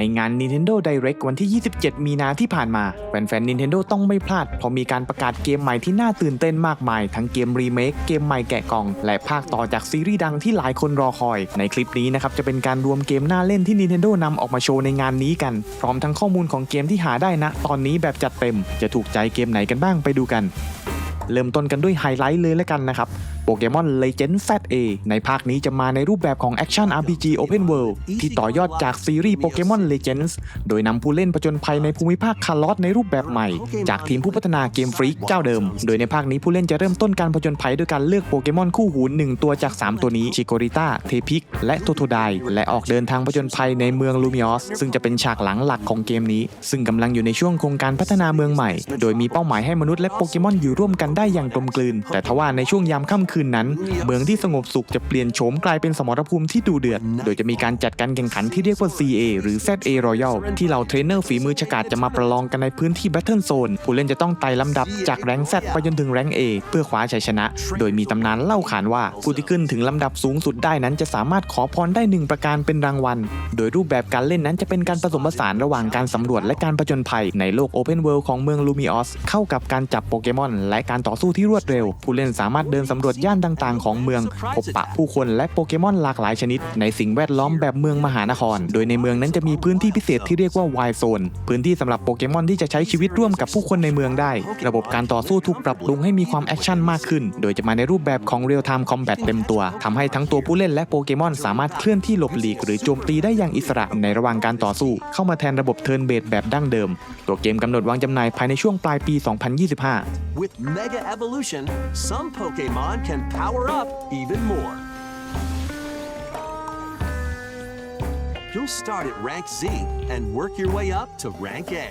ในงาน Nintendo Direct วันที่ 27 มีนาที่ผ่านมา แฟนๆ Nintendo ต้องไม่พลาด เพราะมีการประกาศเกมใหม่ที่น่าตื่นเต้นมากมาย ทั้งเกมรีเมค เกมใหม่แกะกล่อง และภาคต่อจากซีรีส์ดังที่หลายคนรอคอย ในคลิปนี้นะครับจะเป็นการรวมเกมน่าเล่นที่ Nintendo นำออกมาโชว์ในงานนี้กัน พร้อมทั้งข้อมูลของเกมที่หาได้นะตอนนี้แบบจัดเต็ม จะถูกใจเกมไหนกันบ้างไปดูกัน เริ่มต้นกันด้วยไฮไลท์เลยแล้วกันนะครับ ปเกมอน Legend ZA ในภาคนี้จะมาในรูปแบบของ Action RPG Open World ที่ต่อยอดจากซีรีส์โปเกมอน Legends โดยนำผู้เล่นผจญภัยในภูมิภาคคาร์ลอสในรูปแบบใหม่ จากทีมผู้พัฒนาเกมฟรีกเจ้าเดิม โดยในภาคนี้ผู้เล่นจะเริ่มต้นการผจญภัยด้วยการเลือกโปเกมอนคู่หูหนึ่งตัวจาก 3 ตัวนี้ชิโกริต้าเทพิกและโทโทไดและออกเดินทางผจญภัยในเมืองลูมิออสซึ่งจะเป็นฉากหลังหลักของเกมนี้ ซึ่งกำลังอยู่ในช่วงโครงการพัฒนาเมืองใหม่ โดยมีเป้าหมายให้มนุษย์และโปเกมอนอยู่ร่วมกันได้อย่างกลมกลืนแต่ทว่าในช่วงยามค่ำคืนนั้น เมืองที่สงบสุขจะเปลี่ยนโฉมกลายเป็นสมรภูมิที่ดูเดือด โดยจะมีการจัดการแข่งขันที่เรียกว่า CA หรือ ZA Royal ที่เหล่าเทรนเนอร์ฝีมือฉกาจจะมาประลองกันในพื้นที่ Battle Zone ผู้เล่นจะต้องไต่ลำดับจากแรง Z ไปจนถึงแรง A เพื่อคว้าชัยชนะ โดยมีตำนานเล่าขานว่าผู้ที่ขึ้นถึงลำดับสูงสุดได้นั้น จะสามารถขอพรได้หนึ่งประการเป็นรางวัล โดยรูปแบบการเล่นนั้นจะเป็นการผสมผสานระหว่างการสำรวจและการผจญภัยในโลก Open World ของเมืองลูมิออสเข้ากับการจับโปเกมอนและการต่อสู้ที่รวดเร็ว ผู้เล่นสามารถเดินสำรวจย่านต่างๆ ของเมืองพบปะผู้คนและโปเกมอนหลากหลายชนิด ในสิ่งแวดล้อมแบบเมืองมหานคร โดยในเมืองนั้นจะมีพื้นที่พิเศษที่เรียกว่า Wild Zone พื้นที่สำหรับโปเกมอนที่จะใช้ชีวิตร่วมกับผู้คนในเมืองได้ ระบบการต่อสู้ถูกปรับปรุงให้มีความแอคชั่นมากขึ้น โดยจะมาในรูปแบบของ Real Time Combat เต็มตัวทำให้ทั้งตัวผู้เล่นและโปเกมอนสามารถเคลื่อนที่หลบหลีกหรือโจมตีได้อย่างอิสระในระหว่างการต่อสู้ เข้ามาแทนระบบเทิร์นเบสแบบดั้งเดิม ตัวเกมกำหนดวางจำหน่ายภายในช่วงปลายปี 2025 With Mega Evolution, some Pokemon can power up even more. You'll start at rank Z and work your way up to rank A.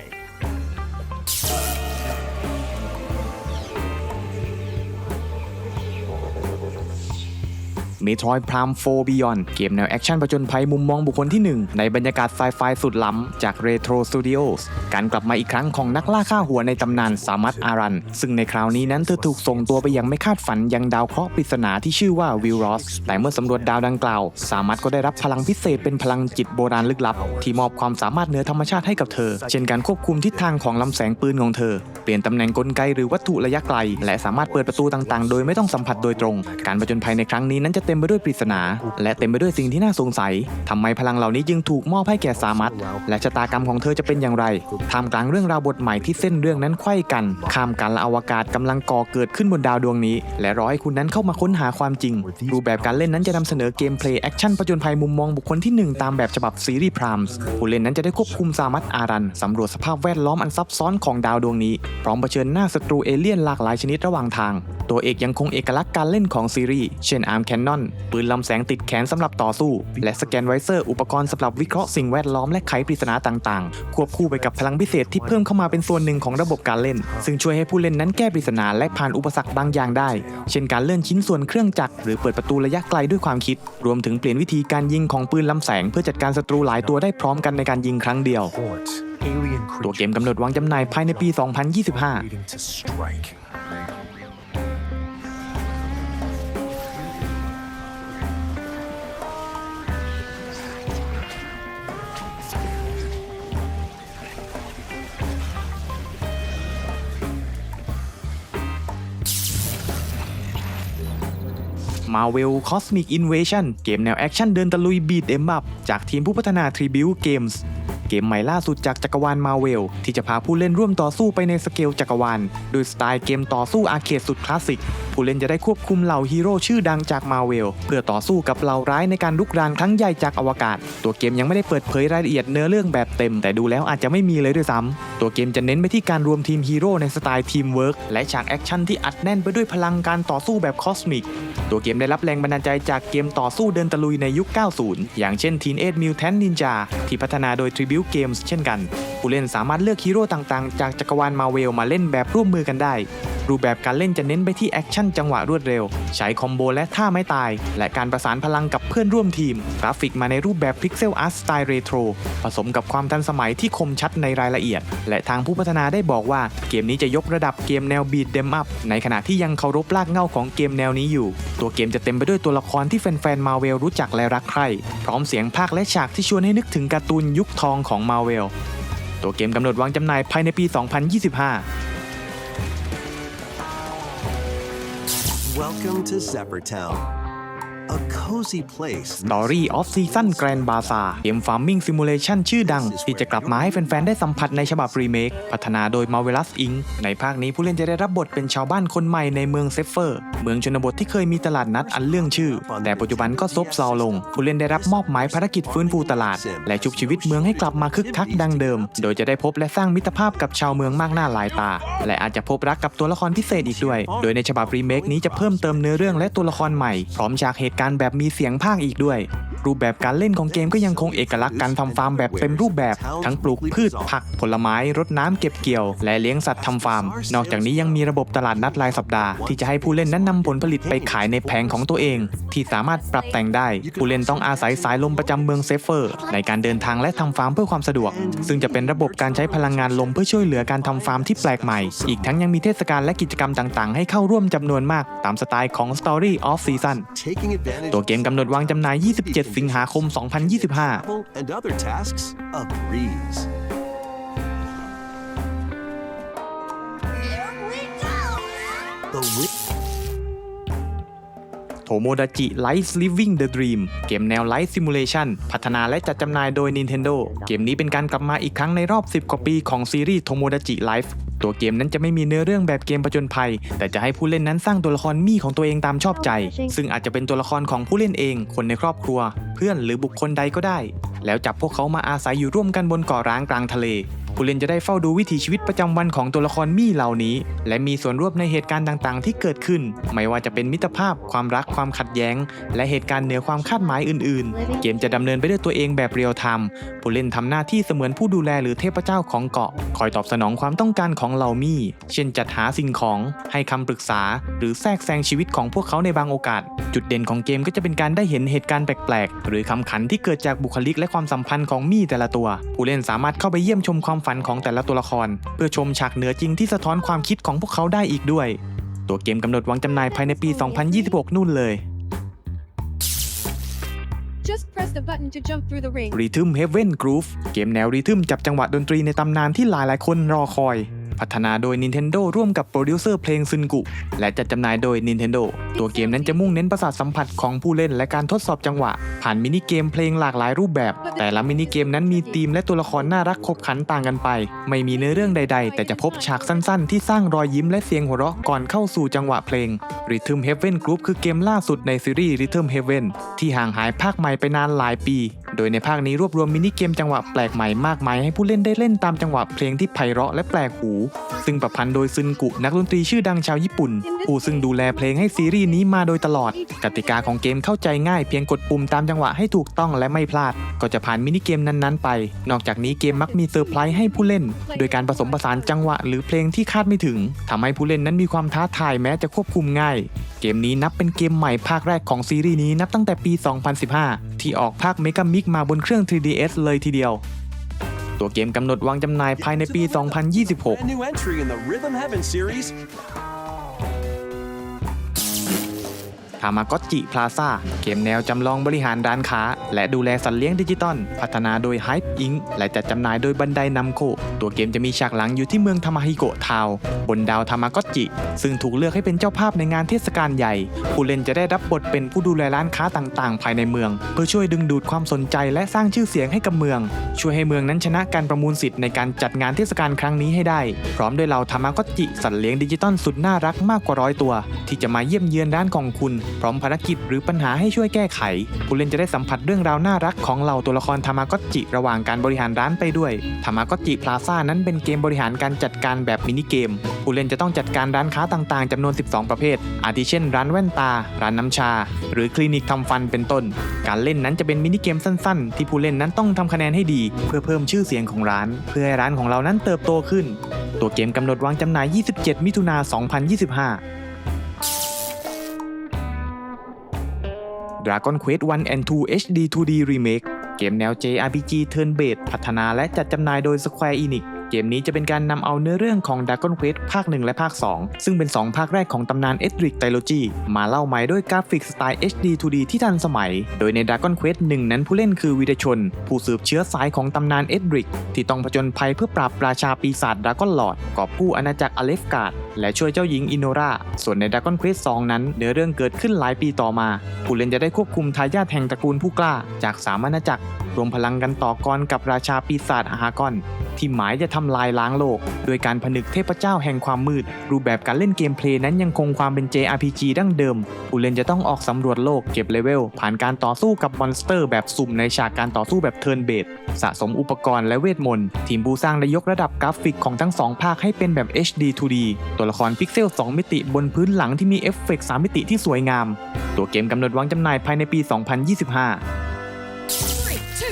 Metroid Prime 4 Beyond เกมแนวแอคชั่นผจญภัยมุมมองบุคคลที่ 1 ในบรรยากาศไซไฟสุดล้ำจาก Retro Studios การกลับมาอีกครั้งของนักล่าฆ่าหัวในตำนานสามัตอารัน ซึ่งในคราวนี้นั้นเธอถูกส่งตัวไปยังไม่คาดฝันยังดาวเคราะห์ปริศนาที่ชื่อว่าวิลรอสแต่เมื่อสำรวจดาวดังกล่าว สามัตก็ได้รับพลังพิเศษเป็นพลังจิตโบราณลึกลับ ที่มอบความสามารถเหนือธรรมชาติให้กับเธอ เช่นการควบคุมทิศทางของลำแสงปืนของเธอ เปลี่ยนตำแหน่งกลไกหรือวัตถุระยะไกล และสามารถเปิดประตูต่างๆ โดยไม่ต้องสัมผัสโดยตรง การผจญภัยในครั้งนี้นั้นจะเต็มไปด้วยปริศนา และเต็มไปด้วยสิ่งที่น่าสงสัยทำไมพลังเหล่านี้จึงถูกมอบให้แก่สามัตและชะตากรรมของเธอจะเป็นอย่างไรท่ามกลางเรื่องราวบทใหม่ที่เส้นเรื่องนั้นไขว้กัน ข้ามกันและอวกาศกำลังก่อเกิดขึ้นบนดาวดวงนี้ และรอให้คุณนั้นเข้ามาค้นหาความจริง รูปแบบการเล่นนั้นจะนำเสนอเกมเพลย์แอคชั่นผจญภัยมุมมองบุคคลที่หนึ่งตามแบบฉบับซีรีส์พรามส์ผู้เล่นนั้นจะได้ควบคุมสามัตอารันสำรวจสภาพแวดล้อมอันซับซ้อนของดาวดวงนี้ พร้อมเผชิญหน้าศัตรูเอเลี่ยนหลากหลายชนิดระหว่างทาง ตัวเอกยังคงเอกลักษณ์การเล่นของซีรีส์เช่นอาร์มแคนนอนปืนลำแสงติดแขนสำหรับต่อสู้ และสแกนไวเซอร์อุปกรณ์สำหรับวิเคราะห์สิ่งแวดล้อมและไขปริศนาต่างๆ ควบคู่ไปกับพลังพิเศษที่เพิ่มเข้ามาเป็นส่วนหนึ่งของระบบการเล่น ซึ่งช่วยให้ผู้เล่นนั้นแก้ปริศนาและผ่านอุปสรรคบางอย่างได้ เช่นการเลื่อนชิ้นส่วนเครื่องจักรหรือเปิดประตูระยะไกลด้วยความคิด รวมถึงเปลี่ยนวิธีการยิงของปืนลำแสง เพื่อจัดการศัตรูหลายตัวได้พร้อมกันในการยิงครั้งเดียว Hordes, alien ตัว creatures เกมกำหนดวางจำหน่ายภายในปี 2025 Marvel Cosmic Invasion เกมแนวแอคชั่นเดินตะลุยบีดเอ็มบับจากทีมผู้พัฒนา Tribute Games เกมใหม่ล่าสุดจากจักรวาลมาเวลที่จะพาผู้เล่นร่วมต่อสู้ไปในสเกลจักรวาลโดยสไตล์เกมต่อสู้อาร์เคดสุดคลาสสิก ผู้เล่นจะได้ควบคุมเหล่าฮีโร่ชื่อดังจากมาเวลเพื่อต่อสู้กับเหล่าร้ายในการลุกรานครั้งใหญ่จากอวกาศ ตัวเกมยังไม่ได้เปิดเผยรายละเอียดเนื้อเรื่องแบบเต็ม แต่ดูแล้วอาจจะไม่มีเลยด้วยซ้ำตัวเกมจะเน้นไปที่การรวมทีมฮีโร่ในสไตล์ทีมเวิร์กและฉากแอคชั่นที่อัดแน่นไปด้วยพลังการต่อสู้แบบคอสมิกตัวเกมได้รับแรงบันดาลใจจากเกมต่อสู้เดินตะลุยในยุค 90 อย่างเช่น Teenage Mutant Ninja ที่พัฒนาโดย Tribute Games เช่นกัน ผู้เล่นสามารถเลือกฮีโร่ต่างๆ จากจักรวาลมาเวลมาเล่นแบบร่วมมือกันได้ รูปแบบการเล่นจะเน้นไปที่แอคชั่นจังหวะรวดเร็ว ใช้คอมโบและท่าไม้ตาย และการประสานพลังกับเพื่อนร่วมทีม กราฟิกมาในรูปแบบพิกเซลอาร์ตสไตล์เรโทรผสมกับความทันสมัยที่คมชัดในรายละเอียด และทางผู้พัฒนาได้บอกว่าเกมนี้จะยกระดับเกมแนวบีดเดมอัพในขณะที่ยังเคารพรากเหง้าของเกมแนวนี้อยู่ ตัวเกมจะเต็มไปด้วยตัวละครที่แฟนๆมาเวลรู้จักและรักใคร่พร้อมเสียงภาคและฉากที่ชวนให้นึกถึงการ์ตูนยุคทองของ Marvel ตัวเกมกำหนดวางจำหน่ายภายในปี 2025 Welcome to Zephyr Town. A cozy place. Story of Season Grand Bazaar เกม Farming Simulation ชื่อดัง ที่จะกลับมาให้แฟนๆ ได้สัมผัสในฉบับรีเมค พัฒนาโดย Marvelous Inc. ในภาคนี้ผู้เล่นจะได้รับบทเป็นชาวบ้านคนใหม่ในเมืองเซฟเฟอร์ เมืองชนบทที่เคยมีตลาดนัดอันเรื่องชื่อ แต่ปัจจุบันก็ซบเซาลง ผู้เล่นได้รับมอบหมายภารกิจฟื้นฟูตลาด และชุบชีวิตเมืองให้กลับมาคึกคักดังเดิม โดยจะได้พบและสร้างมิตรภาพกับชาวเมืองมากหน้าหลายตา และอาจจะพบรักกับตัวละครพิเศษอีกด้วย โดยในฉบับรีเมคนี้จะเพิ่มเติมเนื้อเรื่องและตัวละครใหม่พร้อมฉากเหตุการแบบมีเสียงภาคอีกด้วย รูปแบบการเล่นของเกมก็ยังคงเอกลักษณ์การทำฟาร์มแบบเต็มรูปแบบ ทั้งปลูกพืชผักผลไม้รดน้ำเก็บเกี่ยว และเลี้ยงสัตว์ทำฟาร์ม นอกจากนี้ยังมีระบบตลาดนัดรายสัปดาห์ที่จะให้ผู้เล่นนั้นนำผลผลิตไปขายในแผงของตัวเอง ที่สามารถปรับแต่งได้ ผู้เล่นต้องอาศัยสายลมประจำเมืองเซฟเฟอร์ ในการเดินทางและทำฟาร์มเพื่อความสะดวก ซึ่งจะเป็นระบบการใช้พลังงานลมเพื่อช่วยเหลือการทำฟาร์มที่แปลกใหม่ อีกทั้งยังมีเทศกาลและกิจกรรมต่าง ๆ ให้เข้าร่วมจำนวนมาก ตามสไตล์ของ Story of Season ตัวเกมกำหนดวางจำหน่าย 27 สิงหาคม 2025 travel and other tasks a breeze. The wi- โทโมดาจิ Life Living the Dream เกมแนว Life Simulation พัฒนาและจัดจำหน่ายโดย Nintendo เกมนี้เป็นการกลับมาอีกครั้งในรอบ 10 กว่าปีของซีรีส์โทโมดาจิ Life ตัวเกมนั้นจะไม่มีเนื้อเรื่องแบบเกมประจนภัย แต่จะให้ผู้เล่นนั้นสร้างตัวละครมี่ของตัวเองตามชอบใจ ซึ่งอาจจะเป็นตัวละครของผู้เล่นเอง คนในครอบครัว เพื่อนหรือบุคคลใดก็ได้แล้วจับพวกเขามาอาศัยอยู่ร่วมกันบนเกาะร้างกลางทะเล ผู้เล่นจะได้เฝ้าดูวิถีชีวิตประจำวันของตัวละครมี่เหล่านี้ และมีส่วนร่วมในเหตุการณ์ต่างๆ ที่เกิดขึ้น ไม่ว่าจะเป็นมิตรภาพ ความรักความขัดแย้ง และเหตุการณ์เหนือความคาดหมายอื่น ๆ เกมจะดำเนินไปด้วยตัวเองแบบเรียลไทม์ผู้เล่นทำหน้าที่เสมือนผู้ดูแลหรือเทพเจ้าของเกาะ คอยตอบสนองความต้องการของเหล่ามี่ เช่นจัดหาสิ่งของให้คำปรึกษา หรือแทรกแซงชีวิตของพวกเขาในบางโอกาส จุดเด่นของเกมก็จะเป็นการได้เห็นเหตุการณ์แปลกๆ หรือคำขันที่เกิดจากบุคลิกและความสัมพันธ์ของมี่แต่ละตัว ผู้เล่นสามารถเข้าไปเยี่ยมชมความฝันของแต่ละตัวละคร เพื่อชมฉากเหนือจริงที่สะท้อนความคิดของพวกเขาได้อีกด้วย ตัวเกมกำหนดวางจำหน่ายภายในปี 2026 นู่นเลย Just press the button to jump through the ring. Rhythm Heaven Groove เกมแนวริทึมจับจังหวะดนตรีในตำนานที่หลายหลายๆคนรอคอย พัฒนาโดย Nintendo ร่วมกับโปรดิวเซอร์เพลงซึนกุ และจัดจำหน่ายโดย Nintendo ตัวเกมนั้นจะมุ่งเน้นประสาทสัมผัสของผู้เล่นและการทดสอบจังหวะ ผ่านมินิเกมเพลงหลากหลายรูปแบบ แต่ละมินิเกมนั้นมีธีมและตัวละครน่ารักขบขันต่างกันไป ไม่มีเนื้อเรื่องใด ๆ แต่จะพบฉากสั้นๆ ที่สร้างรอยยิ้มและเสียงหัวเราะก่อนเข้าสู่จังหวะเพลง Rhythm Heaven Group คือเกมล่าสุดในซีรีส์ Rhythm Heaven ที่ห่างหายภาคใหม่ไปนานหลายปี โดยในภาคนี้รวบรวมมินิเกมจังหวะแปลกใหม่มากมายให้ผู้เล่นได้เล่นตามจังหวะเพลงที่ไพเราะและแปลกหูซึ่งประพันธ์โดยซึนกุนักดนตรีชื่อดังชาวญี่ปุ่น ผู้ซึ่งดูแลเพลงให้ซีรีส์นี้มาโดยตลอด กติกาของเกมเข้าใจง่ายเพียงกดปุ่มตามจังหวะให้ถูกต้องและไม่พลาด ก็จะผ่านมินิเกมนั้นๆไป นอกจากนี้เกมมักมีเซอร์ไพรส์ให้ผู้เล่น โดยการผสมผสานจังหวะหรือเพลงที่คาดไม่ถึงทำให้ผู้เล่นนั้นมีความท้าทายแม้จะควบคุมง่าย เกมนี้นับเป็นเกมใหม่ภาคแรกของซีรีส์นี้นับตั้งแต่ปี 2015 ที่ออกภาค Mega Mix มาบนเครื่อง 3DS เลยทีเดียว ตัวเกมกำหนดวางจำหน่ายภายในปี 2026 ทามาก o จิพลาซาเกมแนวจำลองบริหารร้านค้า และดูแลสัตว์เลี้ยงดิจิตอล พัฒนาโดย Hype Inc. และจัดจำหน่ายโดยบันไดนัมโคตัวเกมจะมีฉากหลังอยู่ที่เมืองทามาฮิโกะทาวบนดาวทามาก o จิ ซึ่งถูกเลือกให้เป็นเจ้าภาพในงานเทศกาลใหญ่ ผู้เล่นจะได้รับบทเป็นผู้ดูแลร้านค้าต่างๆ ภายในเมือง เพื่อช่วยดึงดูดความสนใจและสร้างชื่อเสียงให้กับเมือง ช่วยให้เมืองนั้นชนะการประมูลสิทธิ์ในการจัดงานเทศกาลครั้งนี้ให้ได้ พร้อมด้วยเหล่าทามาก o จิสัตว์เลี้ยงดิจิตอลสุดน่ารักมากกว่าร้อยตัว ที่จะมาเยี่ยมเยือนร้านของคุณพร้อมภารกิจหรือปัญหาให้ช่วยแก้ไข ผู้เล่นจะได้สัมผัสเรื่องราวน่ารักของเหล่าตัวละครทามากอจิ ระหว่างการบริหารร้านไปด้วยทามากอจิพลาซ่านั้นเป็นเกมบริหารการจัดการแบบมินิเกม ผู้เล่นจะต้องจัดการร้านค้าต่างๆจำนวน 12 ประเภท อาทิเช่น ร้านแว่นตา ร้านน้ำชา หรือคลินิกทำฟันเป็นต้น การเล่นนั้นจะเป็นมินิเกมสั้นๆ ที่ผู้เล่นนั้นต้องทำคะแนนให้ดี เพื่อเพิ่มชื่อเสียงของร้าน เพื่อให้ร้านของเรานั้นเติบโตขึ้น ตัวเกมกำหนดวางจำหน่าย 27 มิถุนา 2025 Dragon Quest 1 and 2 HD 2D Remake เกมแนว JRPG Turn Based พัฒนาและจัดจำหน่ายโดย Square Enix เกมนี้จะเป็นการนำเอาเนื้อเรื่องของ Dragon Quest ภาค 1 และภาค 2 ซึ่งเป็น 2 ภาคแรกของตำนาน Edric Trilogy มาเล่าใหม่ด้วยกราฟิกสไตล์ HD 2D ที่ทันสมัย โดยใน Dragon Quest 1 นั้นผู้เล่นคือวีรชน ผู้สืบเชื้อสายของตำนาน Edric ที่ต้องผจญภัยเพื่อปราบราชาปีศาจดราก้อนลอร์ดกอบกู้อาณาจักรอเลฟการ์ด และช่วยเจ้าหญิงอินโนรา ส่วนใน Dragon Quest 2 นั้นเนื้อเรื่องเกิดขึ้นหลายปีต่อมา ผู้เล่นจะได้ควบคุมทายาทแห่งตระกูลผู้กล้า จากสามอาณาจักร รวมพลังกันต่อกรกับราชาปีศาจอาฮากอน ที่หมายจะทำลายล้างโลก โดยการผนึกเทพเจ้าแห่งความมืด รูปแบบการเล่นเกมเพลย์นั้นยังคงความเป็น JRPG ดั้งเดิม ผู้เล่นจะต้องออกสำรวจโลกเก็บเลเวล ผ่านการต่อสู้กับมอนสเตอร์แบบสุ่มในฉากการต่อสู้แบบเทิร์นเบสสะสมอุปกรณ์และเวทมนต์ ทีมผู้สร้างได้ยกระดับกราฟิกของทั้งสองภาคให้เป็นแบบ HD 2D ตัวละครพิกเซล 2 มิติบนพื้นหลังที่มีเอฟเฟกต์3มิติที่สวยงาม ตัวเกมกำหนดวางจำหน่ายภายในปี 2025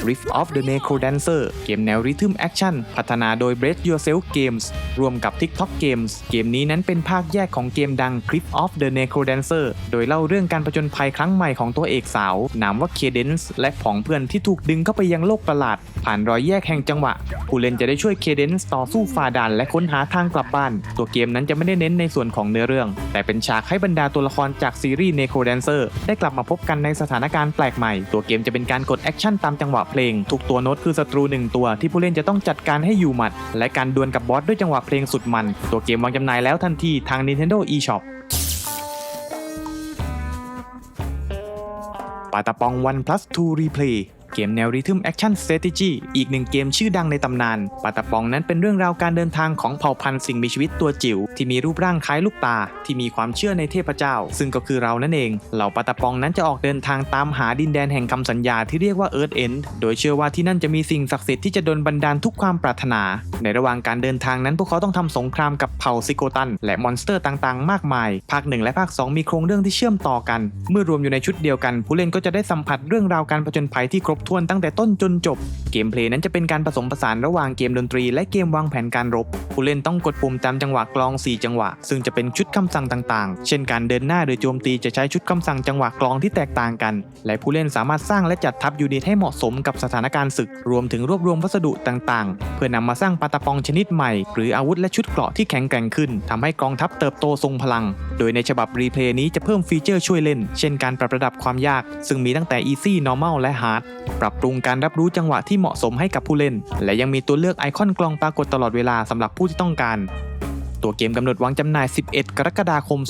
Rift of the Necrodancer เกมแนว Rhythm Action พัฒนาโดย Break Yourself Games รวมกับ TikTok Games เกมนี้นั้นเป็นภาคแยกของเกมดัง Rift of the Necrodancer โดยเล่าเรื่องการประจนภัยครั้งใหม่ของตัวเอกสาว นามว่า Cadence และผองเพื่อนที่ถูกดึงเข้าไปยังโลกประหลาด ผ่านรอยแยกแห่งจังหวะ ผู้เล่นจะได้ช่วย Cadence ต่อสู้ฝ่าด่านและค้นหาทางกลับบ้าน ตัวเกมนั้นจะไม่ได้เน้นในส่วนของเนื้อเรื่อง แต่เป็นฉากให้บรรดาตัวละครจากซีรีส์ Necrodancer ได้กลับมาพบกันในสถานการณ์แปลกใหม่ ตัวเกมจะเป็นการกดแอคชั่นตามจังหวะเพลง ทุกตัวโน้ตคือศัตรูหนึ่งตัวที่ผู้เล่นจะต้องจัดการให้อยู่หมัด และการดวลกับบอสด้วยจังหวะเพลงสุดมัน ตัวเกมวางจำหน่ายแล้วทันทีทาง Nintendo eShop ปาตาปองวัน Plus 2 Replay เกมแนว Rhythm Action Strategy อีกหนึ่งเกมชื่อดังในตำนานปาตาปองนั้นเป็นเรื่องราวการเดินทางของเผ่าพันธุ์สิ่งมีชีวิตตัวจิ๋วที่มีรูปร่างคล้ายลูกตา ที่มีความเชื่อในเทพเจ้า ซึ่งก็คือเรานั่นเอง เหล่าปาตาปองนั้นจะออกเดินทางตามหาดินแดนแห่งคำสัญญาที่เรียกว่า Earth End โดยเชื่อว่าที่นั่นจะมีสิ่งศักดิ์สิทธิ์ที่จะดลบันดาลทุกความปรารถนา ในระหว่างการเดินทางนั้นพวกเขาต้องทำสงครามกับเผ่าซิโกตัน และมอนสเตอร์ต่างๆ มากมาย ภาค 1 และภาค 2 มีโครงเรื่องที่เชื่อมต่อกัน เมื่อรวมอยู่ในชุดเดียวกัน ผู้เล่นก็จะได้สัมผัสเรื่องราวการผจญภัยที่ครบถ้วนตั้งแต่ต้นจนจบ เกมเพลย์นั้นจะเป็นการผสมผสานระหว่างเกมดนตรี และเกมวางแผนการรบ ผู้เล่นต้องกดปุ่มตามจังหวะกลอง 4 จังหวะ ซึ่งจะเป็นชุดคำสั่งต่างๆ เช่นการเดินหน้าหรือโจมตีจะใช้ชุดคำสั่งจังหวะกลองที่แตกต่างกัน และผู้เล่นสามารถสร้างและจัดทัพยูนิตให้เหมาะสมกับสถานการณ์ศึก รวมถึงรวบรวมวัสดุต่างๆ เพื่อนำมาสร้างปาตาปองชนิดใหม่ หรืออาวุธและชุดเกราะที่แข็งแกร่งขึ้นทำให้กองทัพเติบโตทรงพลัง โดยในฉบับรีเพลย์นี้จะเพิ่มฟีเจอร์ช่วยเล่น เช่นการปรับระดับความยาก ซึ่งมีตั้งแต่ Easy Normal และ Hard ปรับปรุงการรับรู้จังหวะที่เหมาะสมให้กับผู้เล่น และยังมีตัวเลือกไอคอนกลองปรากฏตลอดเวลาสำหรับผู้ที่ต้องการ ตัวเกมกำหนดวางจำหน่าย 11 กรกฎาคม 2025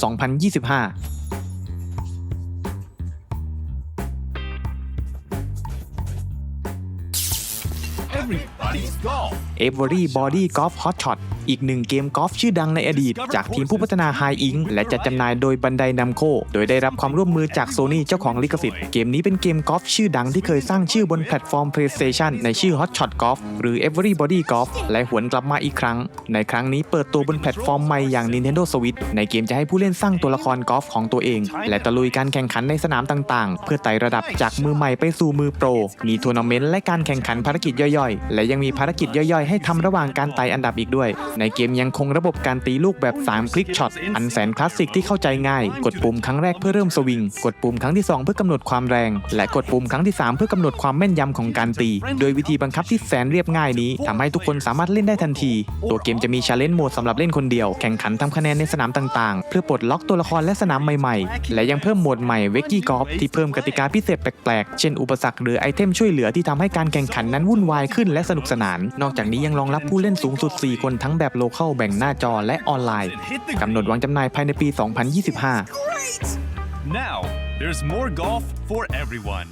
Everybody's golf. Every Body Golf Hot Shot อีก หนึ่งเกมกอล์ฟชื่อดังในอดีต จากทีมผู้พัฒนา High Ink และจัดจำหน่ายโดยบันไดนัมโคโดยได้รับความร่วมมือจาก Sony เจ้าของลิขสิทธิ์เกมนี้เป็นเกมกอล์ฟชื่อดังที่เคยสร้างชื่อบนแพลตฟอร์ม PlayStation ในชื่อ Hot Shot Golf หรือ Everybody Golf และหวนกลับมาอีกครั้ง ในครั้งนี้เปิดตัวบนแพลตฟอร์มใหม่อย่าง Nintendo Switch ในเกมจะให้ผู้เล่นสร้างตัวละครกอล์ฟของตัวเอง และตะลุยการแข่งขันในสนามต่างๆ เพื่อไต่ระดับจากมือใหม่ไปสู่มือโปร มีทัวร์นาเมนต์และการแข่งขันภารกิจย่อยๆ และยังมีภารกิจย่อยๆ ให้ทำระหว่างการไต่อันดับอีกด้วยในเกมยังคงระบบการตีลูกแบบ 3 คลิกช็อต อันแสนคลาสสิกที่เข้าใจง่าย กดปุ่มครั้งแรกเพื่อเริ่มสวิง กดปุ่มครั้งที่ 2 เพื่อกำหนดความแรง และกดปุ่มครั้งที่ 3 เพื่อกำหนดความแม่นยำของการตี โดยวิธีบังคับที่แสนเรียบง่ายนี้ทำให้ทุกคนสามารถเล่นได้ทันที ตัวเกมจะมีชาเลนจ์โหมดสำหรับเล่นคนเดียว แข่งขันทำคะแนนในสนามต่างๆ เพื่อปลดล็อกตัวละครและสนามใหม่ๆ และยังเพิ่มโหมดใหม่เวกกี้กอล์ฟที่เพิ่มกติกาพิเศษแปลกๆ เช่นอุปสรรคหรือไอเทมช่วยเหลือที่ทำให้การแข่งขันนั้นวุ่นวายขึ้นและสนุกสนาน นอกจากนี้ยังรองรับผู้เล่นสูงสุด 4 คนทั้งแบบแบบโลเคอลแบ่งหน้าจอและออนไลน์กำหนดวางจำหน่ายภายในปี 2025 Now, there's more golf for everyone.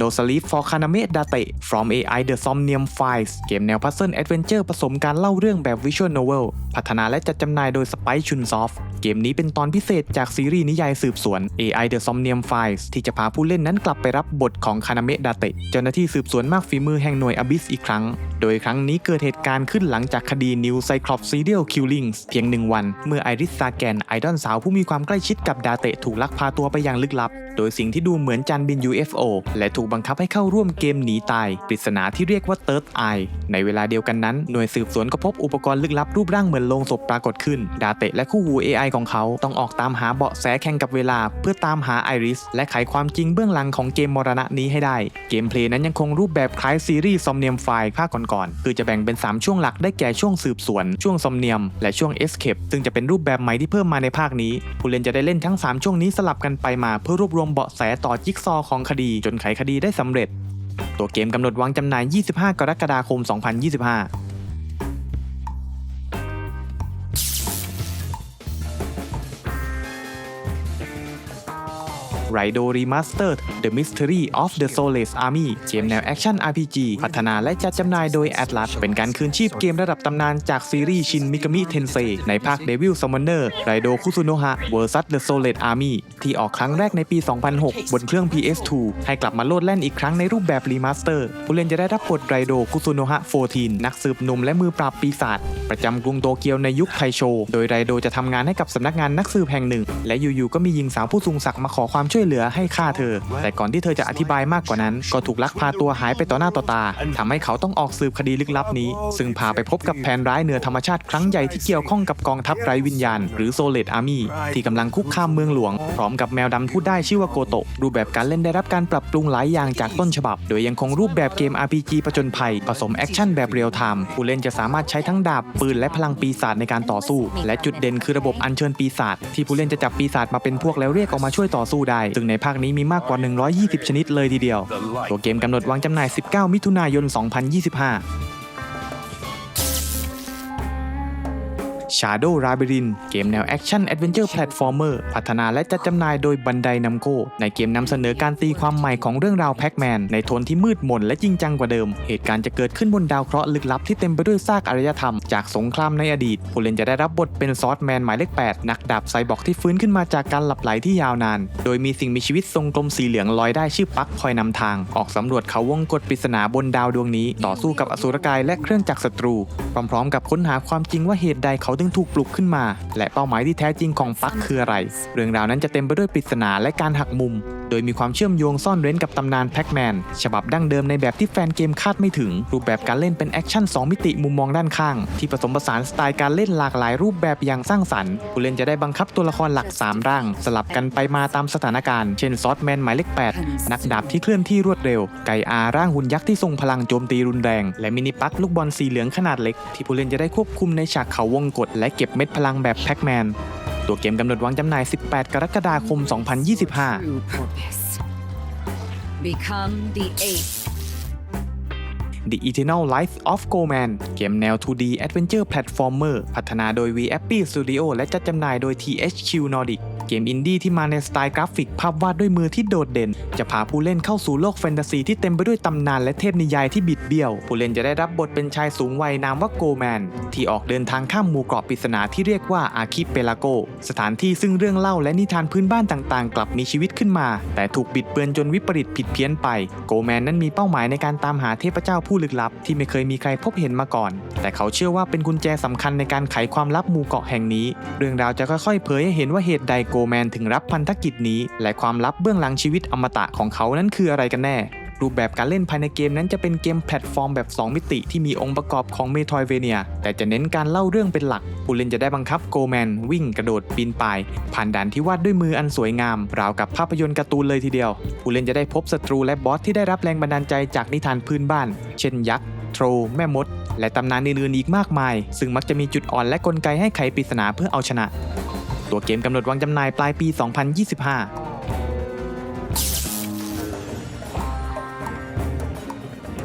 No Sleep for Kaname Date from AI The Somnium Files เกมแนว Puzzle Adventure ผสมการเล่าเรื่องแบบ Visual Novel พัฒนาและจัดจำหน่ายโดย Spike Chunsoft เกมนี้เป็นตอนพิเศษจากซีรีส์นิยายสืบสวน AI The Somnium Files ที่จะพาผู้เล่นนั้นกลับไปรับบทของ Kaname Date เจ้าหน้าที่สืบสวนมากฝีมือแห่งหน่วย Abyss อีกครั้ง โดยครั้งนี้เกิดเหตุการณ์ขึ้นหลังจากคดี New Cyclops Serial Killings เพียงหนึ่งวัน เมื่อไอริสซาแกนไอดอลสาวผู้มีความใกล้ชิดกับดาเตะถูกลักพาตัวไปอย่างลึกลับ โดยสิ่งที่ดูเหมือนจานบิน UFO และถูกบังคับให้เข้าร่วมเกมหนีตาย ปริศนาที่เรียกว่า Third Eye ในเวลาเดียวกันนั้น หน่วยสืบสวนก็พบอุปกรณ์ลึกลับรูปร่างเหมือนโลงศพปรากฏขึ้น ดาเตะและคู่หู AI ของเขาต้องออกตามหาเบาะแสแข่งกับเวลา เพื่อตามหาไอริสและไขความจริงเบื้องหลังของเกมมรณะนี้ให้ได้ เกมเพลย์นั้นยังคงรูปแบบคล้ายซีรีส์ซอมเนียมไฟภาคก่อนๆคือจะแบ่งเป็น 3 ช่วงหลักได้แก่ช่วงสืบสวน ช่วงซอมเนียม และช่วงเอสเคปซึ่งจะเป็นรูปแบบใหม่ที่เพิ่มมาในภาคนี้ ผู้เล่นจะได้เล่นทั้ง 3 ช่วงนี้สลับกันไปมาเพื่อรวบรวมเบาะแสต่อจิ๊กซอของคดีจนไขคดีได้สำเร็จ ตัวเกมกำหนดวางจำหน่าย 25 กรกฎาคม 2025 ไรโด Remastered The Mystery of the Soulless Army เกมแนวแอคชั่น RPG พัฒนาและจัดจำหน่ายโดย Atlas เป็นการคืนชีพเกมระดับตำนานจากซีรีส์ชินมิกามิเทนเซในภาค Devil Summoner ไรโดคุซุโนะฮะ vs The Soulless Army ที่ออกครั้งแรกในปี 2006 บนเครื่อง PS2 ให้กลับมาโลดแล่นอีกครั้งในรูปแบบรีมาสเตอร์ผู้เล่นจะได้รับบทไรโดคุซุโนะฮะ14 นักสืบหนุ่มและมือปราบปีศาจประจำกรุงโตเกียวในยุคไทโช โดยไรโดจะทำงานให้กับสำนักงานนักสืบแห่งหนึ่ง และอยู่ๆก็มีหญิงสาวผู้ทรงศักดิ์มาขอความช่วยเหลือให้ฆ่าเธอ แต่ก่อนที่เธอจะอธิบายมากกว่านั้น ก็ถูกลักพาตัวหายไปต่อหน้าต่อตาทำให้เขาต้องออกสืบคดีลึกลับนี้ ซึ่งพาไปพบกับแผนร้ายเหนือธรรมชาติครั้งใหญ่ที่เกี่ยวข้องกับกองทัพไร้วิญญาณ หรือโซเลตอาร์มี่ที่กำลังคุกคามเมืองหลวง พร้อมกับแมวดำพูดได้ชื่อว่าโกโตะรูปแบบการเล่นได้รับการปรับปรุงหลายอย่างจากต้นฉบับ โดยยังคงรูปแบบเกม RPG ผจญภัยผสมแอคชั่นแบบเรียลไทม์ผู้เล่นจะสามารถใช้ทั้งดาบปืนและพลังปีศาจในการต่อสู้ และจุดเด่นคือระบบอัญเชิญปีศาจที่ผู้เล่นจะจับปีศาจมาเป็นพวกแล้วเรียกออกมาช่วยต่อสู้ได้ซึ่งในภาคนี้มีมากกว่า 120 ชนิดเลยทีเดียว ตัวเกมกำหนดวางจำหน่าย 19 มิถุนายน 2025 Shadow Labyrinth เกมแนวแอคชั่นแอดเวนเจอร์แพลตฟอร์เมอร์พัฒนาและจัดจำหน่ายโดยบันไดนัมโกในเกมนำเสนอการตีความใหม่ของเรื่องราวแพ็กแมนในโทนที่มืดมนและจริงจังกว่าเดิม เหตุการณ์จะเกิดขึ้นบนดาวเคราะห์ลึกลับที่เต็มไปด้วยซากอารยธรรมจากสงครามในอดีต ผู้เล่นจะได้รับบทเป็นซอสแมนหมายเลข 8 นักดาบไซบอร์กที่ฟื้นขึ้นมาจากการหลับไหลที่ยาวนาน โดยมีสิ่งมีชีวิตทรงกลมสีเหลืองลอยได้ชื่อปักคอยนำทาง ออกสำรวจเขาวงกฏปริศนาบนดาวดวงนี้ ต่อสู้กับอสุรกายและเครื่องจักรศัตรู พร้อมๆ กับค้นหาความจริงว่าเหตุใดเขาถึงถูกปลุกขึ้นมา และเป้าหมายที่แท้จริงของปักคืออะไร เรื่องราวนั้นจะเต็มไปด้วยปริศนาและการหักมุม โดยมีความเชื่อมโยงซ่อนเร้นกับตำนานแพ็กแมนฉบับดั้งเดิมในแบบที่แฟนเกมคาดไม่ถึง รูปแบบการเล่นเป็นแอคชั่น 2 มิติมุมมองด้านข้าง ที่ผสมผสานสไตล์การเล่นหลากหลายรูปแบบอย่างสร้างสรรค์ผู้เล่นจะได้บังคับตัวละครหลัก 3 ร่าง สลับกันไปมาตามสถานการณ์ เช่นซอสแมนหมายเลข8นักดาบที่เคลื่อนที่รวดเร็ว ไก่อาร่างหุ่นยักษ์ที่ทรงพลังโจมตีรุนแรง และมินิปักลูกบอลสีเหลืองขนาดเล็ก ที่ผู้เล่นจะได้ควบคุมในฉากเขาวงกฏและเก็บเม็ดพลังแบบแพ็กแมน ตัวเกมกำหนดวางจำหน่าย 18 กรกฎาคม 2025 true purpose. Become the ape. The Eternal Life of Goman เกมแนว 2D Adventure Platformer พัฒนาโดย v a p p y Studio และจัดจำหน่ายโดย THQ Nordic เกมอินดี้ที่มาในสไตล์กราฟิกภาพวาดด้วยมือที่โดดเด่น จะพาผู้เล่นเข้าสู่โลกแฟนตาซีที่เต็มไปด้วยตำนานและเทพนิยายที่บิดเบี้ยว ผู้เล่นจะได้รับบทเป็นชายสูงวัยนามว่าโกแมน ที่ออกเดินทางข้ามหมู่เกาะปริศนาที่เรียกว่าอาคิเปลาโก สถานที่ซึ่งเรื่องเล่าและนิทานพื้นบ้านต่างๆ กลับมีชีวิตขึ้นมา แต่ถูกบิดเบือนจนวิปริตผิดเพี้ยนไป โกแมนนั้นมีเป้าหมายในการตามหาเทพเจ้าผู้ลึกลับ ที่ไม่เคยมีใครพบเห็นมาก่อน แต่เขาเชื่อว่าเป็นกุญแจสำคัญในการไขความลับหมู่เกาะแห่งนี้ เรื่องราวจะค่อยๆ เผยให้เห็นว่าเหตุใดโกโกแมนถึงรับพันธกิจนี้ และความลับเบื้องหลังชีวิตอมตะของเขานั้นคืออะไรกันแน่ รูปแบบการเล่นภายในเกมนั้นจะเป็นเกมแพลตฟอร์มแบบ 2 มิติที่มีองค์ประกอบของเมทรอยเวเนีย แต่จะเน้นการเล่าเรื่องเป็นหลัก ผู้เล่นจะได้บังคับโกแมน วิ่งกระโดดปีนป่าย ผ่านด่านที่วาดด้วยมืออันสวยงาม ราวกับภาพยนตร์การ์ตูนเลยทีเดียว ผู้เล่นจะได้พบศัตรูและบอสที่ได้รับแรงบันดาลใจจากนิทานพื้นบ้าน เช่นยักษ์โทรแม่มด และตำนานอื่นๆอีกมากมาย ซึ่งมักจะมีจุดอ่อนและกลไกให้ไขปริศนาเพื่อเอาชนะัวเกมกำหนดวางจำหน่ายปลายปี 2025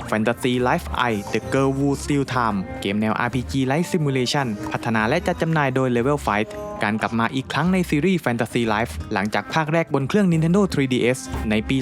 แฟนตาซีไลฟ์ไอเดอะเกิร์ลวู Still Time เกมแนว RPG ไลฟ์ซิมูเลชันพัฒนาและจัดจำหน่ายโดย Level 5 การกลับมาอีกครั้งในซีรีส์ Fantasy Life หลังจากภาคแรกบนเครื่อง Nintendo 3DS ในปี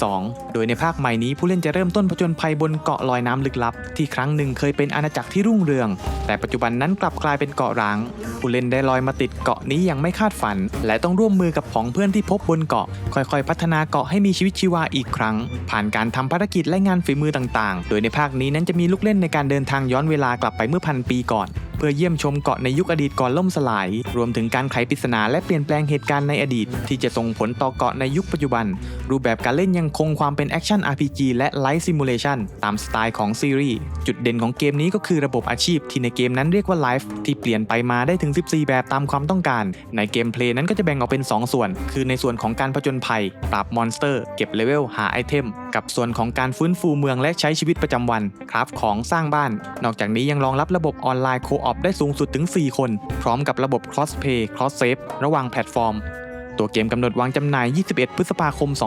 2012 โดยในภาคใหม่นี้ผู้เล่นจะเริ่มต้นผจญภัยบนเกาะลอยน้ำลึกลับ ที่ครั้งหนึ่งเคยเป็นอาณาจักรที่รุ่งเรือง แต่ปัจจุบันนั้นกลับกลายเป็นเกาะร้าง ผู้เล่นได้ลอยมาติดเกาะนี้อย่างไม่คาดฝัน และต้องร่วมมือกับผองเพื่อนที่พบบนเกาะ ค่อยๆ พัฒนาเกาะให้มีชีวิตชีวาอีกครั้ง ผ่านการทำภารกิจและงานฝีมือต่างๆ โดยในภาคนี้นั้นจะมีลูกเล่นในการเดินทางย้อนเวลากลับไปเมื่อพันปีก่อน พื่อเยี่ยมชมเกาะในยุคอดีตก่อนล่มสลาย รวมถึงการไขปริศนาและเปลี่ยนแปลงเหตุการณ์ในอดีต ที่จะส่งผลต่อเกาะในยุคปัจจุบัน รูปแบบการเล่นยังคงความเป็นแอคชั่น RPG และไลท์ซิมูเลชันตามสไตล์ของซีรีส์จุดเด่นของเกมนี้ก็คือระบบอาชีพที่ในเกมนั้นเรียกว่าไลฟ์ที่เปลี่ยนไปมาได้ถึง 14 แบบตามความต้องการ ในเกมเพลย์นั้นก็จะแบ่งออกเป็น 2 ส่วน คือในส่วนของการผจญภัยปราบมอนสเตอร์ เก็บเลเวลหาไอเทม กับส่วนของการฟื้นฟูเมืองและใช้ชีวิตประจำวัน คราฟของสร้างบ้าน นอกจากนี้ยังรองรับระบบออนไลน์โคออปได้สูงสุดถึง 4 คน พร้อมกับระบบ Cross Play Cross Save ระหว่างแพลตฟอร์ม ตัวเกมกำหนดวางจำหน่าย 21 พฤษภาคม 2025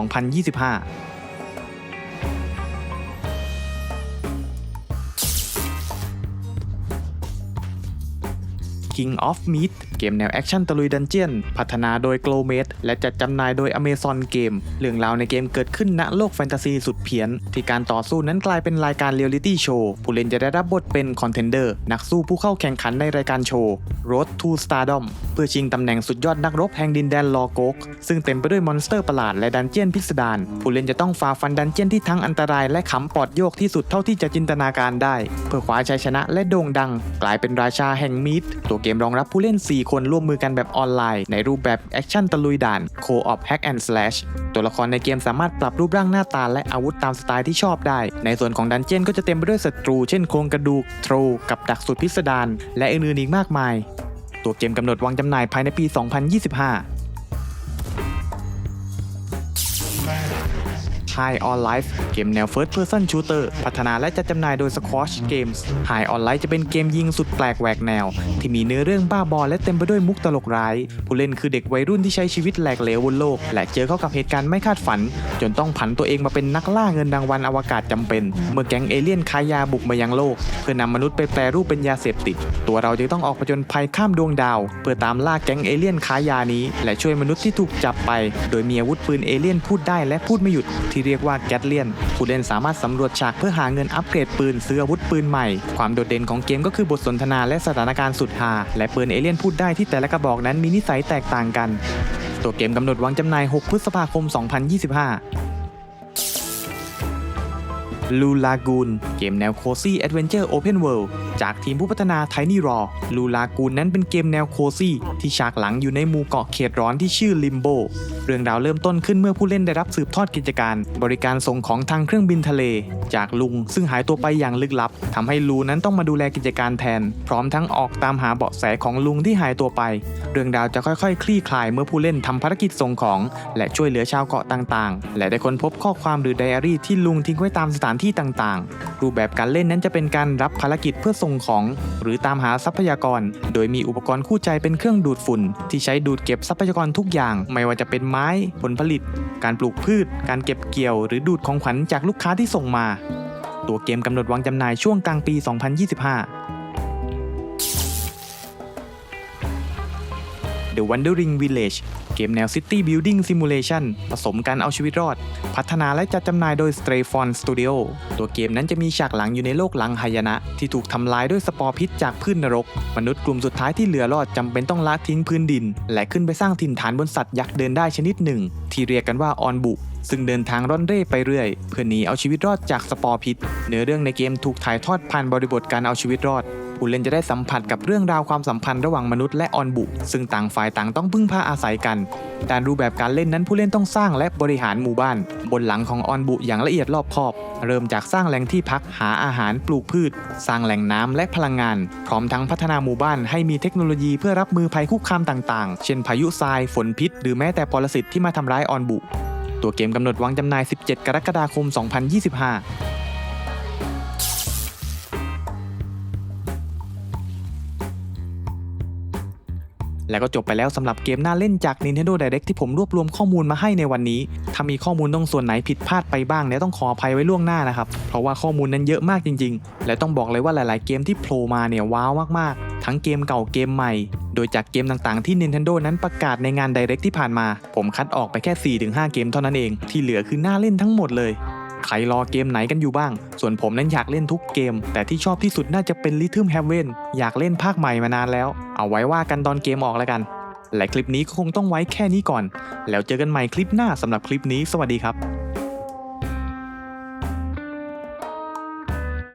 King of Meat เกมแนวแอคชั่นตะลุยดันเจียน พัฒนาโดย g l o m a d e และจัดจำหน่ายโดย Amazon Game เรื่องราวในเกมเกิดขึ้นณโลกแฟนตาซีสุดเพี้ยน ที่การต่อสู้นั้นกลายเป็นรายการเรียลลิตี้โชว์ผู้เล่นจะได้รับบทเป็นคอนเทนเดอร์นักสู้ผู้เข้าแข่งขันในรายการโชว์ Road to Stardom เพื่อชิงตำแหน่งสุดยอดนักรบแห่งดินแดนลอโกกซึ่งเต็มไปด้วยมอนสเตอร์ประหลาดและดันเจียนพิสดารผู้เล่นจะต้องฝ่าฟันดันเจียนที่ทั้งอันตรายและขำปอดโยกที่สุดเท่าที่จะจินตนาการได้ เพื่อคว้าชัยชนะและโด่งดัง กลายเป็นราชาแห่งมีดตัวเกมรองรับผู้เล่น 4คนร่วมมือกันแบบออนไลน์ ในรูปแบบแอคชั่นตะลุยด่าน Co-op Hack and Slash ตัวละครในเกมสามารถปรับรูปร่างหน้าตาและอาวุธตามสไตล์ที่ชอบได้ ในส่วนของดันเจียนก็จะเต็มไปด้วยศัตรูเช่นโครงกระดูกโทรกับดักสุดพิสดารและอื่นๆอีกมากมายตัวเกมกำหนดวางจำหน่ายภายในปี 2025 High on Life เกมแนว First Person Shooter พัฒนาและจัดจำหน่ายโดย Squash Games High on Life จะเป็นเกมยิงสุดแปลกแหวกแนว ที่มีเนื้อเรื่องบ้าบอและเต็มไปด้วยมุกตลกร้าย ผู้เล่นคือเด็กวัยรุ่นที่ใช้ชีวิตแหลกเหลวบนโลก และเจอเข้ากับเหตุการณ์ไม่คาดฝัน จนต้องผันตัวเองมาเป็นนักล่าเงินรางวัลอวกาศจำเป็น เมื่อแก๊งเอเลี่ยนค้ายาบุกมายังโลก เพื่อนำมนุษย์ไปแปรรูปเป็นยาเสพติด ตัวเราจึงต้องออกผจญภัยข้ามดวงดาว เพื่อตามล่าแก๊งเอเลี่ยนค้ายานี้ และช่วยมนุษย์ที่ถูกจับไป โดยมีอาวุธปืนเอเลี่ยนพูดได้และพูดไม่หยุดที่เรียกว่าแกตเลียน ผู้เล่นสามารถสำรวจฉากเพื่อหาเงินอัปเกรดปืนซื้ออาวุธปืนใหม่ ความโดดเด่นของเกมก็คือบทสนทนาและสถานการณ์สุดฮาและปืนเอเลี่ยนพูดได้ที่แต่ละกระบอกนั้นมีนิสัยแตกต่างกัน ตัวเกมกำหนดวางจำหน่าย 6 พฤษภาคม 2025 ลูลากูนเกมแนวโคซี่แอดเวนเจอร์โอเพนเวิลด์จากทีมผู้พัฒนา Tiny Raw ลูลากูนนั้นเป็นเกมแนวโคซี่ที่ฉากหลังอยู่ในหมู่เกาะเขตร้อนที่ชื่อลิมโบ เรื่องราวเริ่มต้นขึ้นเมื่อผู้เล่นได้รับสืบทอดกิจการ บริการส่งของทางเครื่องบินทะเล จากลุงซึ่งหายตัวไปอย่างลึกลับทำให้ลูนั้นต้องมาดูแลกิจการแทน พร้อมทั้งออกตามหาเบาะแสของลุงที่หายตัวไป เรื่องราวจะค่อยๆ คลี่คลายเมื่อผู้เล่นทำภารกิจส่งของ และช่วยเหลือชาวเกาะต่างๆ และได้ค้นพบข้อความหรือไดอารี่ที่ลุงทิ้งไว้ตามสถานที่ต่างๆ รูปแบบการเล่นนั้นจะเป็นการรับภารกิจเพื่อส่งของ หรือตามหาทรัพยากร โดยมีอุปกรณ์คู่ใจเป็นเครื่องดูดฝุ่น ที่ใช้ดูดเก็บทรัพยากรทุกอย่าง ไม่ว่าจะเป็นไม้ ผลผลิต การปลูกพืช การเก็บเกี่ยว หรือดูดของขวัญจากลูกค้าที่ส่งมา ตัวเกมกำหนดวางจำหน่ายช่วงกลางปี 2025 The Wandering Village เกมแนว City Building Simulation ผสมการเอาชีวิตรอด พัฒนาและจัดจำหน่ายโดย Strayfon Studio ตัวเกมนั้นจะมีฉากหลังอยู่ในโลกหลังหายนะ ที่ถูกทำลายด้วยสปอร์พิษจากพืชนรก มนุษย์กลุ่มสุดท้ายที่เหลือรอดจำเป็นต้องละทิ้งพื้นดิน และขึ้นไปสร้างถิ่นฐานบนสัตว์ยักษ์เดินได้ชนิดหนึ่ง ที่เรียกกันว่าออนบุซึ่งเดินทางร่อนเร่ไปเรื่อย เพื่อหนีเอาชีวิตรอดจากสปอร์พิษ เนื้อเรื่องในเกมถูกถ่ายทอดผ่านบริบทการเอาชีวิตรอด ผู้เล่นจะได้สัมผัสกับเรื่องราวความสัมพันธ์ระหว่างมนุษย์และออนบุ ซึ่งต่างฝ่ายต่างต้องพึ่งพาอาศัยกันด้านรูปแบบการเล่นนั้นผู้เล่นต้องสร้างและบริหารหมู่บ้าน บนหลังของออนบุอย่างละเอียดรอบคอบ เริ่มจากสร้างแหล่งที่พักหาอาหารปลูกพืช สร้างแหล่งน้ำและพลังงาน พร้อมทั้งพัฒนาหมู่บ้านให้มีเทคโนโลยีเพื่อรับมือภัยคุกคามต่างๆ เช่นพายุทรายฝนพิษ หรือแม้แต่ปรสิตที่มาทำร้ายออนบุ ตัวเกมกำหนดวางจำหน่าย 17 กรกฎาคม 2025 และก็จบไปแล้วสำหรับเกมน่าเล่นจาก Nintendo Direct ที่ผมรวบรวมข้อมูลมาให้ในวันนี้ ถ้ามีข้อมูลตรงส่วนไหนผิดพลาดไปบ้างเนี่ยต้องขออภัยไว้ล่วงหน้านะครับ เพราะว่าข้อมูลนั้นเยอะมากจริง ๆ และต้องบอกเลยว่าหลาย ๆ เกมที่โผล่มาเนี่ยว้าวมาก ๆ ทั้งเกมเก่าเกมใหม่ โดยจากเกมต่าง ๆ ที่ Nintendo นั้นประกาศในงาน Direct ที่ผ่านมา ผมคัดออกไปแค่ 4-5 เกมเท่านั้นเอง ที่เหลือคือน่าเล่นทั้งหมดเลย ใครรอเกมไหนกันอยู่บ้าง ส่วนผมนั้นอยากเล่นทุกเกม แต่ที่ชอบที่สุดน่าจะเป็น Rhythm Heaven อยากเล่นภาคใหม่มานานแล้ว เอาไว้ว่ากันตอนเกมออกแล้วกัน และคลิปนี้ก็คงต้องไว้แค่นี้ก่อน แล้วเจอกันใหม่คลิปหน้าสำหรับคลิปนี้ สวัสดีครับ